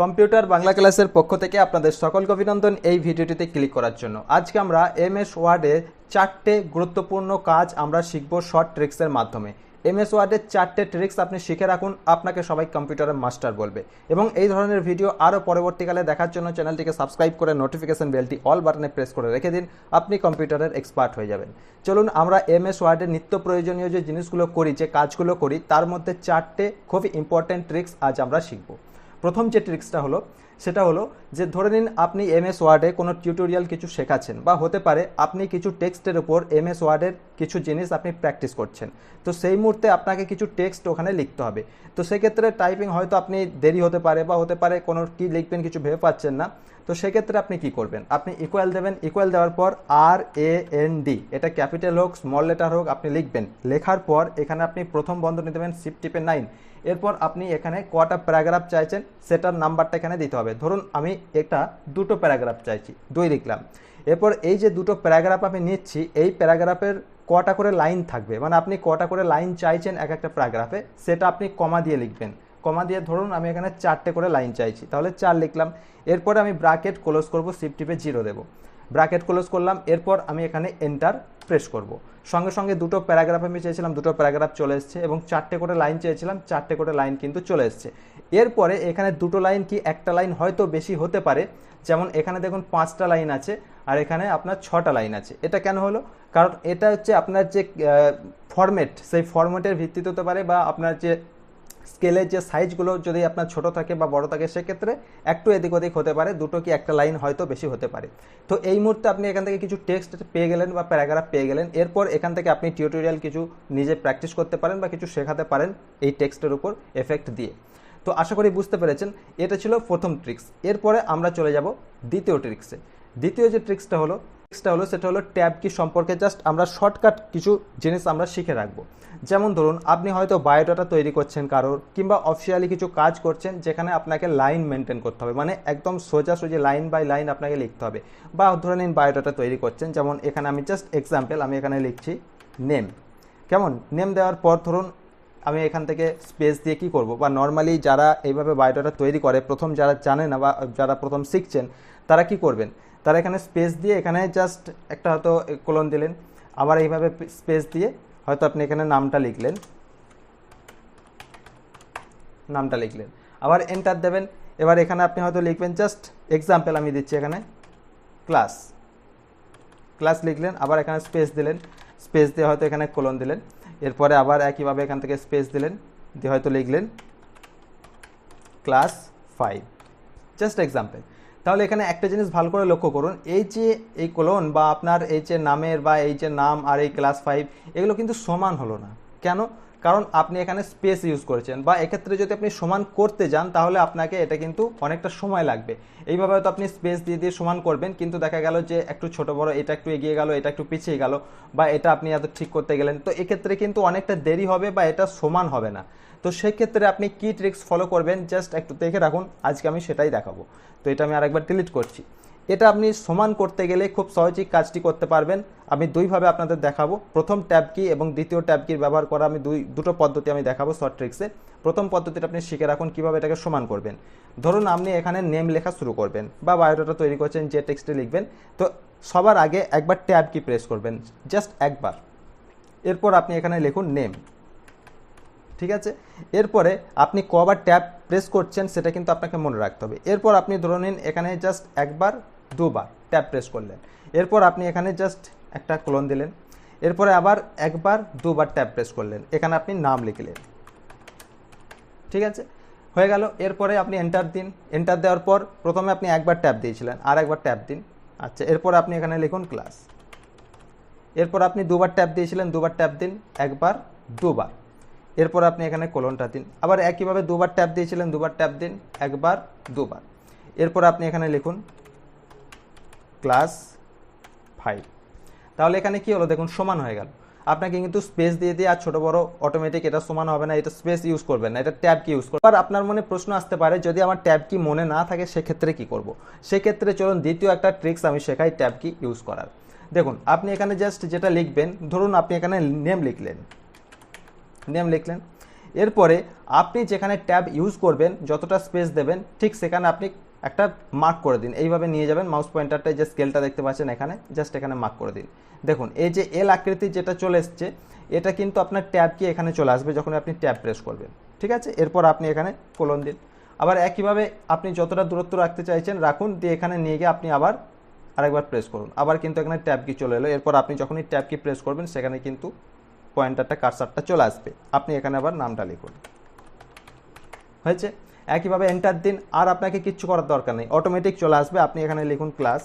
Computer Bangla ক্লাসের পক্ষ থেকে আপনাদের সকলকে অভিনন্দন এই ভিডিওটিতে ক্লিক করার জন্য। আজকে আমরা এমএস ওয়ার্ডে চারটে গুরুত্বপূর্ণ কাজ আমরা শিখব শর্ট ট্রিক্সের মাধ্যমে। এমএস ওয়ার্ডের চারটে ট্রিক্স আপনি শিখে রাখুন, আপনাকে সবাই কম্পিউটারের মাস্টার বলবে। এবং এই ধরনের ভিডিও আরও পরবর্তীকালে দেখার জন্য চ্যানেলটিকে সাবস্ক্রাইব করে নোটিফিকেশন বেলটি অল বাটনে প্রেস করে রেখে দিন, আপনি কম্পিউটারের এক্সপার্ট হয়ে যাবেন। চলুন আমরা এমএস ওয়ার্ডের নিত্য প্রয়োজনীয় যে জিনিসগুলো করি, যে কাজগুলো করি, তার মধ্যে চারটে খুবই ইম্পর্ট্যান্ট ট্রিক্স আজ আমরা শিখব। প্রথম যে ট্রিক্সটা হলো, সেটা হলো যে ধরে নিন আপনি এমএস ওয়ার্ডে কোনো টিউটোরিয়াল কিছু শেখাচ্ছেন বা হতে পারে আপনি কিছু টেক্সটের উপর এমএস ওয়ার্ডের কিছু জিনিস আপনি প্র্যাকটিস করছেন। তো সেই মুহূর্তে আপনাকে কিছু টেক্সট ওখানে লিখতে হবে। তো সেক্ষেত্রে টাইপিং হয়তো আপনি দেরি হতে পারে বা হতে পারে কোনো কী লিখবেন কিছু ভেবে পাচ্ছেন না। তো সেক্ষেত্রে আপনি কি করবেন? আপনি ইকুয়াল দেবেন ইকুয়াল দেওয়ার পর আর এ এন ডি এটা ক্যাপিটাল হোক স্মল লেটার হোক, আপনি লিখবেন। লেখার পর এখানে আপনি প্রথম বন্ধনী দেবেন শিফট টিপে নাইন এরপর আপনি এখানে কটা প্যারাগ্রাফ চাইছেন, সেটার নাম্বারটা এখানে দিতে হবে। ধরুন আমি এটা দুটো প্যারাগ্রাফ চাইছি, দুই লিখলাম। এরপর এই যে দুটো প্যারাগ্রাফ আমি নিচ্ছি, এই প্যারাগ্রাফের কটা করে লাইন থাকবে? মানে আপনি কটা করে লাইন চাইছেন এক একটা প্যারাগ্রাফে, সেটা আপনি কমা দিয়ে লিখবেন। কমা দিয়ে ধরুন আমি এখানে চারটে করে লাইন চাইছি, তাহলে চার লিখলাম। এরপরে আমি ব্রাকেট ক্লোজ করব শিফট টিপে জিরো দেবো। ব্রাকেট ক্লোজ করলাম, এরপর আমি এখানে এন্টার প্রেস করব। সঙ্গে সঙ্গে দুটো প্যারাগ্রাফ আমি চেয়েছিলাম, দুটো প্যারাগ্রাফ চলে এসছে এবং চারটে করে লাইন চেয়েছিলাম, চারটে করে লাইন কিন্তু চলে এসছে। এরপরে এখানে দুটো লাইন কি একটা লাইন হয়তো বেশি হতে পারে, যেমন এখানে দেখুন পাঁচটা লাইন আছে আর এখানে আপনার ছটা লাইন আছে। এটা কেন হলো? কারণ এটা হচ্ছে আপনার যে ফরম্যাট সেই ফরম্যাটের ভিত্তিতে হতে পারে বা আপনার যে স্কেলের যে সাইজগুলো যদি আপনার ছোট থাকে বা বড় থাকে, সেক্ষেত্রে একটু এদিক ওদিক হতে পারে, দুটো কি একটা লাইন হয়তো বেশি হতে পারে। তো এই মুহূর্তে আপনি এখান থেকে কিছু টেক্সট পেয়ে গেলেন বা প্যারাগ্রাফ পেয়ে গেলেন, এরপর এখান থেকে আপনি টিউটোরিয়াল কিছু নিজে প্র্যাকটিস করতে পারেন বা কিছু শেখাতে পারেন এই টেক্সটের উপর এফেক্ট দিয়ে। তো আশা করি বুঝতে পেরেছেন, এটা ছিল প্রথম ট্রিক্স। এরপরে আমরা চলে যাব দ্বিতীয় ট্রিক্সে। দ্বিতীয় যে ট্রিক্সটা হলো ট্রিক্সটা হলো, সেটা হলো ট্যাব কি সম্পর্কে জাস্ট আমরা শর্টকাট কিছু জিনিস আমরা শিখে রাখব। যেমন ধরুন, আপনি হয়তো বায়োডাটা তৈরি করছেন কারোর, কিংবা অফিসিয়ালি কিছু কাজ করছেন যেখানে আপনাকে লাইন মেনটেন করতে হবে মানে একদম সোজাসুজি লাইন বাই লাইন আপনাকে লিখতে হবে। বা ধরে নিন বায়োডাটা তৈরি করছেন, যেমন এখানে আমি জাস্ট এক্সাম্পল আমি এখানে লিখছি নেম কেমন? নেম দেওয়ার পর ধরুন, আমি এখান থেকে স্পেস দিয়ে কি করব? বা নর্মালি যারা এইভাবে বায়োডাটা তৈরি করে, প্রথম যারা জানে না বা যারা প্রথম শিখছেন, তারা কি করবেন? তারা এখানে স্পেস দিয়ে এখানে জাস্ট একটা হয়তো কোলন দিলেন, আবার এইভাবে স্পেস দিয়ে হয়তো আপনি এখানে নামটা লিখলেন। নামটা লিখলেন। আবার এন্টার দেবেন। এবার এখানে আপনি হয়তো লিখবেন জাস্ট এক্সাম্পল আমি দিচ্ছি এখানে ক্লাস ক্লাস লিখলেন, আবার এখানে স্পেস দিলেন। স্পেস দিয়ে হয়তো এখানে কোলন দিলেন। এরপরে আবার একইভাবে এখান থেকে স্পেস দিলেন, দিয়ে হয়তো লিখলেন ক্লাস ফাইভ জাস্ট এক্সাম্পল তাহলে এখানে একটা জিনিস ভালো করে লক্ষ্য করুন। এই যে এই কোলন বা আপনার এই যে নামের বা এই যে নাম আর এই ক্লাস ফাইভ এগুলো কিন্তু সমান হলো না। কেন? কারণ আপনি এখানে স্পেস ইউজ করেছেন বা এক্ষেত্রে যদি আপনি সমান করতে যান, তাহলে আপনাকে এটা কিন্তু অনেকটা সময় লাগবে। এইভাবে হয়তো আপনি স্পেস দিয়ে দিয়ে সমান করবেন, কিন্তু দেখা গেল যে একটু ছোট বড়, এটা একটু এগিয়ে গেল, এটা একটু পিছিয়ে গেল, বা এটা আপনি এত ঠিক করতে গেলেন। তো এক্ষেত্রে কিন্তু অনেকটা দেরি হবে বা এটা সমান হবে না। তো সেক্ষেত্রে আপনি কি ট্রিক্স ফলো করবেন জাস্ট একটু দেখে রাখুন, আজকে আমি সেটাই দেখাবো। তো এটা আমি আরেকবার ডিলিট করছি। এটা আপনি সমান করতে গেলে খুব সহজেই কাজটি করতে পারবেন। আমি দুইভাবে আপনাদের দেখাবো। প্রথম ট্যাব কি এবং দ্বিতীয় ট্যাব কির ব্যবহার করা আমি দুই, দুটো পদ্ধতি আমি দেখাবো শর্ট ট্রিক্সে প্রথম পদ্ধতিটা আপনি শিখে রাখুন, কীভাবে এটাকে সমান করবেন। ধরুন আপনি এখানে নেম লেখা শুরু করবেন বা বায়োডাটা তৈরি করছেন, যে টেক্সটে লিখবেন। তো সবার আগে একবার ট্যাব কি প্রেস করবেন জাস্ট একবার। এরপর আপনি এখানে লিখুন নেম ঠিক আছে? এরপরে আপনি কবার ট্যাব প্রেস করছেন, সেটা কিন্তু আপনাকে মনে রাখতে হবে। এরপর আপনি ধরে নিন, এখানে জাস্ট একবার, দুবার ট্যাব প্রেস করলেন। এরপর আপনি এখানে জাস্ট একটা ক্লোন দিলেন। এরপরে আবার একবার, দুবার ট্যাব প্রেস করলেন। এখানে আপনি নাম লিখলেন। ঠিক আছে? হয়ে গেল। এরপরে আপনি এন্টার দিন। এন্টার দেওয়ার পর প্রথমে আপনি একবার ট্যাব দিয়েছিলেন, আর একবার ট্যাব দিন। আচ্ছা এরপর আপনি এখানে লিখুন ক্লাস এরপর আপনি দুবার ট্যাব দিয়েছিলেন, দুবার ট্যাব দিন, একবার, দুবার। এরপর আপনি এখানে কোলনটা দিন। আবার একইভাবে দুবার ট্যাপ দিয়েছিলেন, দুবার ট্যাপ দিন, একবার, দুবার। এরপর আপনি এখানে লিখুন ক্লাস ফাইভ তাহলে এখানে কি হলো? দেখুন, সমান হয়ে গেল। আপনাকে কিন্তু স্পেস দিয়ে দিয়ে, আর ছোট বড় অটোমেটিক এটা সমান হবে না, এটা স্পেস ইউজ করবেন না, এটা ট্যাব কি ইউজ করবেন। আর আপনার মনে প্রশ্ন আসতে পারে, যদি আমার ট্যাব কি মনে না থাকে, সেক্ষেত্রে কি করব? সেক্ষেত্রে চলুন, দ্বিতীয় একটা ট্রিক্স আমি শেখাই ট্যাব কি ইউজ করার। দেখুন, আপনি এখানে জাস্ট যেটা লিখবেন, ধরুন আপনি এখানে নেম লিখলেন। নেম লিখলেন। এরপরে আপনি যেখানে ট্যাব ইউজ করবেন, যতটা স্পেস দেবেন, ঠিক সেখানে আপনি একটা মার্ক করে দিন। এইভাবে নিয়ে যাবেন, মাউস পয়েন্টারটায় যে স্কেলটা দেখতে পাচ্ছেন এখানে, জাস্ট এখানে মার্ক করে দিন। দেখুন, এই যে এল আকৃতি যেটা চলে এসছে, এটা কিন্তু আপনার ট্যাব কি এখানে চলে আসবে যখন আপনি ট্যাব প্রেস করবেন। ঠিক আছে? এরপর আপনি এখানে কোলন দিন। আবার একইভাবে আপনি যতটা দূরত্ব রাখতে চাইছেন, রাখুন, দিয়ে এখানে নিয়ে গিয়ে আপনি আবার আরেকবার প্রেস করুন। আবার কিন্তু এখানে ট্যাব কি চলে এলো। এরপর আপনি যখনই ট্যাব কি প্রেস করবেন, সেখানে কিন্তু পয়েন্টারটা কারসারটা চলে আসবে। আপনি এখানে আবার নামটা লিখুন। হয়েছে? একইভাবে এন্টার দিন, আর আপনাকে কিচ্ছু করার দরকার নেই। অটোমেটিক চলে আসবে। আপনি এখানে লিখুন ক্লাস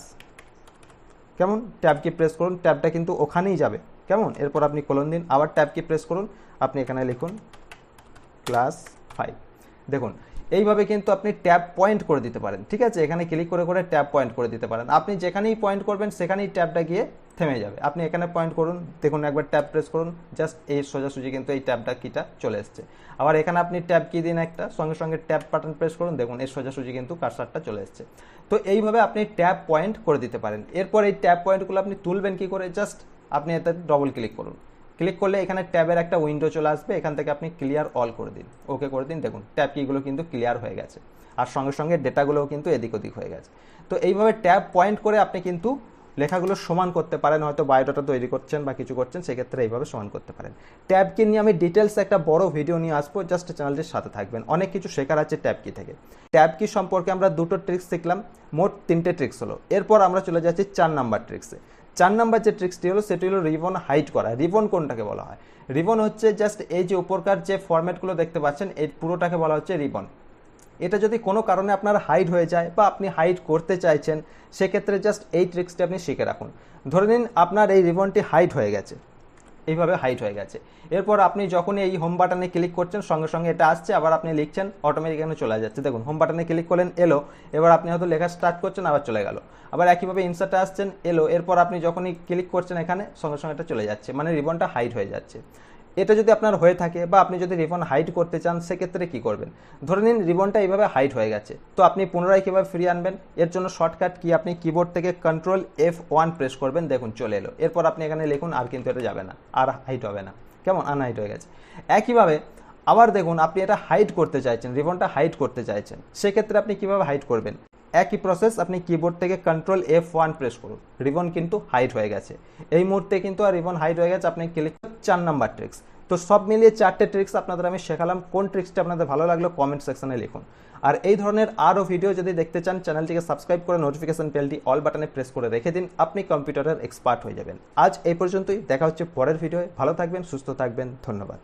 কেমন? ট্যাব কি প্রেস করুন। ট্যাবটা কিন্তু ওখানেই যাবে। কেমন? এরপর আপনি কলন দিন। আবার ট্যাব কি প্রেস করুন। আপনি এখানে লিখুন ক্লাস ফাইভ দেখুন, এইভাবে কিন্তু আপনি ট্যাব পয়েন্ট করে দিতে পারেন। ঠিক আছে? এখানে ক্লিক করে করে ট্যাব পয়েন্ট করে দিতে পারেন। আপনি যেখানেই পয়েন্ট করবেন, সেখানেই ট্যাবটা গিয়ে থেমে যাবে। আপনি এখানে পয়েন্ট করুন, দেখুন একবার ট্যাব প্রেস করুন জাস্ট এই সোজাসুজি কিন্তু এই ট্যাবটা কিটা চলে এসছে। আবার এখানে আপনি ট্যাব কি দিন একটা, সঙ্গে সঙ্গে ট্যাব বাটন প্রেস করুন, দেখুন এই সোজাসুজি কিন্তু কারসারটা চলে এসছে। তো এইভাবে আপনি ট্যাব পয়েন্ট করে দিতে পারেন। এরপর এই ট্যাব পয়েন্টগুলো আপনি তুলবেন কি করে? জাস্ট আপনি এতে ডবল ক্লিক করুন। ক্লিক করলে এখানে ট্যাবের একটা উইন্ডো চলে আসবে, এখান থেকে আপনি ক্লিয়ার অল করে দিন। ওকে করে দিন, দেখুন ট্যাব কিগুলো কিন্তু ক্লিয়ার হয়ে গেছে। আর সঙ্গে সঙ্গে ডেটাগুলোও কিন্তু এদিক ওদিক হয়ে গেছে। তো এইভাবে ট্যাব পয়েন্ট করে আপনি কিন্তু লেখাগুলো সমান করতে পারেন, হয়তো বায়োডাটা তৈরি করছেন বা কিছু করছেন, সেক্ষেত্রে এইভাবে সমান করতে পারেন। ট্যাবকে নিয়ে আমি ডিটেলস একটা বড় ভিডিও নিয়ে আসব জাস্ট চ্যানেলটির সাথে থাকবেন। অনেক কিছু শেখার আছে ট্যাব কি থেকে। ট্যাব কি সম্পর্কে আমরা দুটো ট্রিক্স শিখলাম, মোট তিনটে ট্রিক্স হলো। এরপর আমরা চলে যাচ্ছি চার নাম্বার ট্রিক্সে চার নাম্বার যে ট্রিক্সটি হলো, সেটি হলো রিবন হাইট করা। রিবন কোনটাকে বলা হয়? রিবন হচ্ছে জাস্ট এই যে উপরকার যে ফরম্যাটগুলো দেখতে পাচ্ছেন, এই পুরোটাকে বলা হচ্ছে রিবন এটা যদি কোনো কারণে আপনার হাইট হয়ে যায় বা আপনি হাইট করতে চাইছেন, সেক্ষেত্রে জাস্ট এই ট্রিক্সটি আপনি শিখে রাখুন। ধরে নিন আপনার এই রিবনটি হাইট হয়ে গেছে। এইভাবে হাইট হয়ে গেছে। এরপর আপনি যখনই এই হোম বাটনে ক্লিক করছেন, সঙ্গে সঙ্গে এটা আসছে, আবার আপনি লিখছেন অটোমেটিক এখানে চলে যাচ্ছে। দেখুন হোম বাটনে ক্লিক করলেন, এলো, এবার আপনি হয়তো লেখা স্টার্ট করছেন, আবার চলে গেল। আবার একইভাবে ইনসার্টে আসছেন, এলো, এরপর আপনি যখনই ক্লিক করছেন এখানে, সঙ্গে সঙ্গে এটা চলে যাচ্ছে মানে রিবনটা হাইট হয়ে যাচ্ছে। এটা যদি আপনার হয়ে থাকে বা আপনি যদি রিবন হাইট করতে চান, সেক্ষেত্রে কি করবেন? ধরে নিন রিবনটা এইভাবে হাইট হয়ে গেছে। তো আপনি পুনরায় কীভাবে ফিরিয়ে আনবেন? এর জন্য শর্টকাট কি আপনি কিবোর্ড থেকে কন্ট্রোল এফ ওয়ান প্রেস করবেন, দেখুন চলে এলো। এরপর আপনি এখানে লিখুন, আর কিন্তু এটা যাবে না, আর হাইট হবে না। কেমন? আনহাইট হয়ে গেছে। একইভাবে আবার দেখুন, আপনি এটা হাইট করতে চাইছেন, রিবনটা হাইট করতে চাইছেন। সেক্ষেত্রে আপনি কীভাবে হাইট করবেন? একই প্রসেস আপনি কিবোর্ড থেকে কন্ট্রোল এফ ওয়ান প্রেস করুন। রিবন কিন্তু হাইট হয়ে গেছে। এই মুহূর্তে কিন্তু আর রিবন হাইট হয়ে গেছে, আপনি ক্লিক চার নাম্বার ট্রিক্স তো সব মিলিয়ে চারটে ট্রিক্স আপনাদের আমি শেখালাম। কোন ট্রিক্সটা আপনাদের ভালো লাগল কমেন্ট সেকশনে লিখুন। আর এই ধরনের আরও ভিডিও যদি দেখতে চান চ্যানেলটিকে সাবস্ক্রাইব করে নোটিফিকেশন বেলটি অল বাটনে প্রেস করে রেখে দিন। আপনি কম্পিউটারের এক্সপার্ট হয়ে যাবেন। আজ এই পর্যন্তই। দেখা হচ্ছে পরের ভিডিওয়ে ভালো থাকবেন, সুস্থ থাকবেন। ধন্যবাদ।